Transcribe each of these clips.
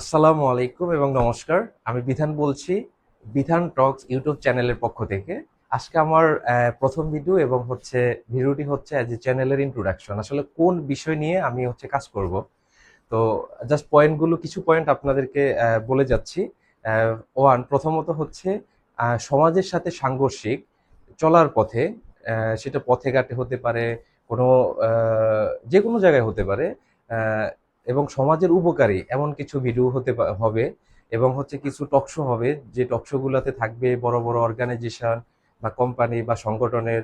আসসালামু আলাইকুম এবং নমস্কার। আমি বিধান বলছি, বিধান টক্স ইউটিউব চ্যানেলের পক্ষ থেকে। আজকে আমার প্রথম ভিডিও এবং হচ্ছে ভিডিওটি হচ্ছে অ্যাজ এ চ্যানেলের ইন্ট্রোডাকশন আসলে কোন বিষয় নিয়ে আমি হচ্ছে কাজ করব? তো জাস্ট পয়েন্টগুলো কিছু পয়েন্ট আপনাদেরকে বলে যাচ্ছি। ওয়ান প্রথমত হচ্ছে সমাজের সাথে সাংঘর্ষিক চলার পথে সেটা পথে ঘাটে হতে পারে, কোনো যে কোনো জায়গায় হতে পারে এবং সমাজের উপকারী এমন কিছু ভিডিও হতে হবে এবং হচ্ছে কিছু টকশো হবে যে টকশোগুলোতে থাকবে বড় বড় অর্গানাইজেশন বা কোম্পানি বা সংগঠনের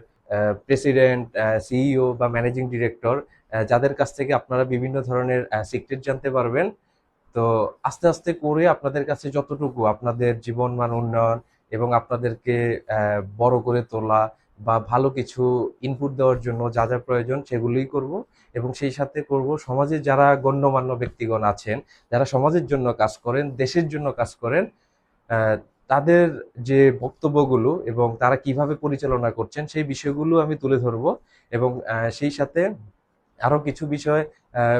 প্রেসিডেন্ট সিইও বা ম্যানেজিং ডিরেক্টর যাদের কাছ থেকে আপনারা বিভিন্ন ধরনের সিক্রেট জানতে পারবেন। তো আস্তে আস্তে করে আপনাদের কাছে যতটুকু আপনাদের জীবন মান উন্নয়ন এবং আপনাদেরকে বড় করে তোলা বা ভালো কিছু ইনপুট দেওয়ার জন্য যা যা প্রয়োজন সেগুলোই করব এবং সেই সাথে করব সমাজে যারা গণ্যমান্য ব্যক্তিগণ আছেন, যারা সমাজের জন্য কাজ করেন, দেশের জন্য কাজ করেন তাদের যে বক্তব্যগুলো এবং তারা কীভাবে পরিচালনা করছেন সেই বিষয়গুলো আমি তুলে ধরবো এবং সেই সাথে আরও কিছু বিষয়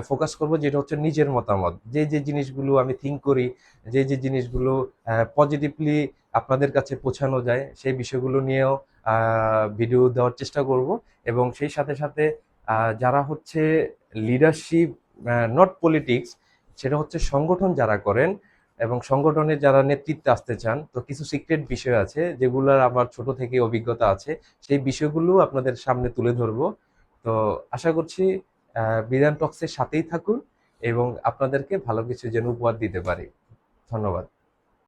ফোকাস করব যেটা হচ্ছে নিজের মতামত। যে যে জিনিসগুলো আমি থিঙ্ক করি, যে যে জিনিসগুলো পজিটিভলি আপনাদের কাছে পৌঁছানো যায়, সেই বিষয়গুলো নিয়েও ভিডিও দেওয়ার চেষ্টা করব এবং সেই সাথে সাথে যারা হচ্ছে লিডারশিপ নট পলিটিক্স সেটা হচ্ছে সংগঠন যারা করেন এবং সংগঠনে যারা নেতৃত্বে আসতে চান, তো কিছু সিক্রেট বিষয় আছে যেগুলোর আমার ছোট থেকে অভিজ্ঞতা আছে, সেই বিষয়গুলো আপনাদের সামনে তুলে ধরবো। তো আশা করছি বিধান টক্সের সাথেই থাকুন এবং আপনাদেরকে ভালো কিছু যেন উপহার দিতে পারি। ধন্যবাদ।